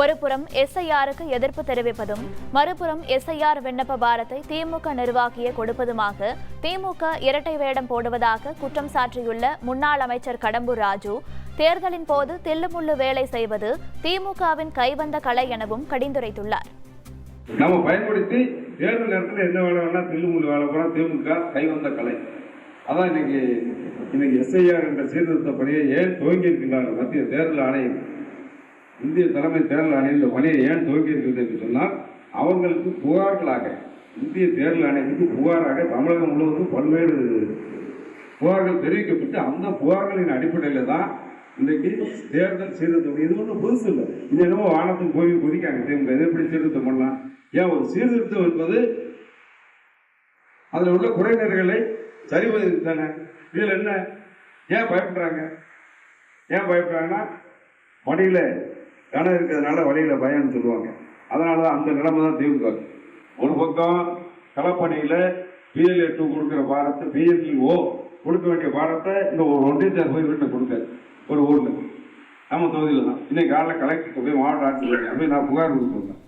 ஒருபுறம் எஸ்ஐஆருக்கு எதிர்ப்பு தெரிவிப்பதும் மறுபுறம் எஸ்ஐஆர் விண்ணப்ப பாரத்தை திமுக நிர்வாகியே கொடுப்பதுமாக திமுக இரட்டை வேடம் போடுவதாக குற்றம் சாட்டியுள்ள முன்னாள் அமைச்சர் கடம்பூர் ராஜு தேர்தலின் போது தில்லுமுள்ளு வேலை செய்வது திமுகவின் கைவந்த கலை எனவும் கடிந்துரைத்துள்ளார். நம்ம பயன்படுத்தி தேர்தல் நேரத்தில் என்ன வேலை வேணா தில்லுமுள்ளு வேலை போனா திமுக கைவந்த கலை. அதான் இன்னைக்கு இன்னைக்கு எஸ்ஐஆர் என்ற சீர்திருத்த பணியை ஏன் துவங்கி இருக்கின்றார்கள் மத்திய தேர்தல் ஆணையம்? இந்திய தலைமை தேர்தல் ஆணையம் இந்த பணியை ஏன் துவக்கி இருக்கிறது என்று சொன்னால் அவங்களுக்கு புகார்களாக இந்திய தேர்தல் ஆணையத்துக்கு புகாராக தமிழகம் முழுவதும் பல்வேறு புகார்கள் தெரிவிக்கப்பட்டு அந்த புகார்களின் அடிப்படையில் தான் இன்றைக்கு தேர்தல் சீர்திருத்தம் இது ஒன்றும் புதுசு இல்லை. இது என்னமோ வானத்துக்கு போய் கொதிக்காங்க. திமுக இது எப்படி சீர்திருத்தம் பண்ணலாம்? ஏன் ஒரு சீர்திருத்தம் என்பது அதில் உள்ள குறைநிறைகளை சரிவதற்கு தானே? இதில் என்ன? ஏன் பயப்படுறாங்க? ஏன் பயப்படுறாங்கன்னா வழியில கணம் இருக்கிறதுனால வழியில் பயம்னு சொல்லுவாங்க. அதனால தான் அந்த நிலைமை தான் திமுக. ஒரு பக்கம் களப்பணியில் பிஎல்ஏ டூ கொடுக்குற பாரத்தை பிஎல்ஓ கொடுக்க வேண்டிய பாரத்தை இந்த ஒரு ஒன்றியத்தார் போய் வீட்டில் கொடுத்தாரு. ஒரு ஊரில். நம்ம தொகுதியில் தான் இன்னைக்கு காலையில் கலெக்டர் போய் மாவட்ட ஆட்சியர் போய் நான் புகார் கொடுத்துருந்தேன்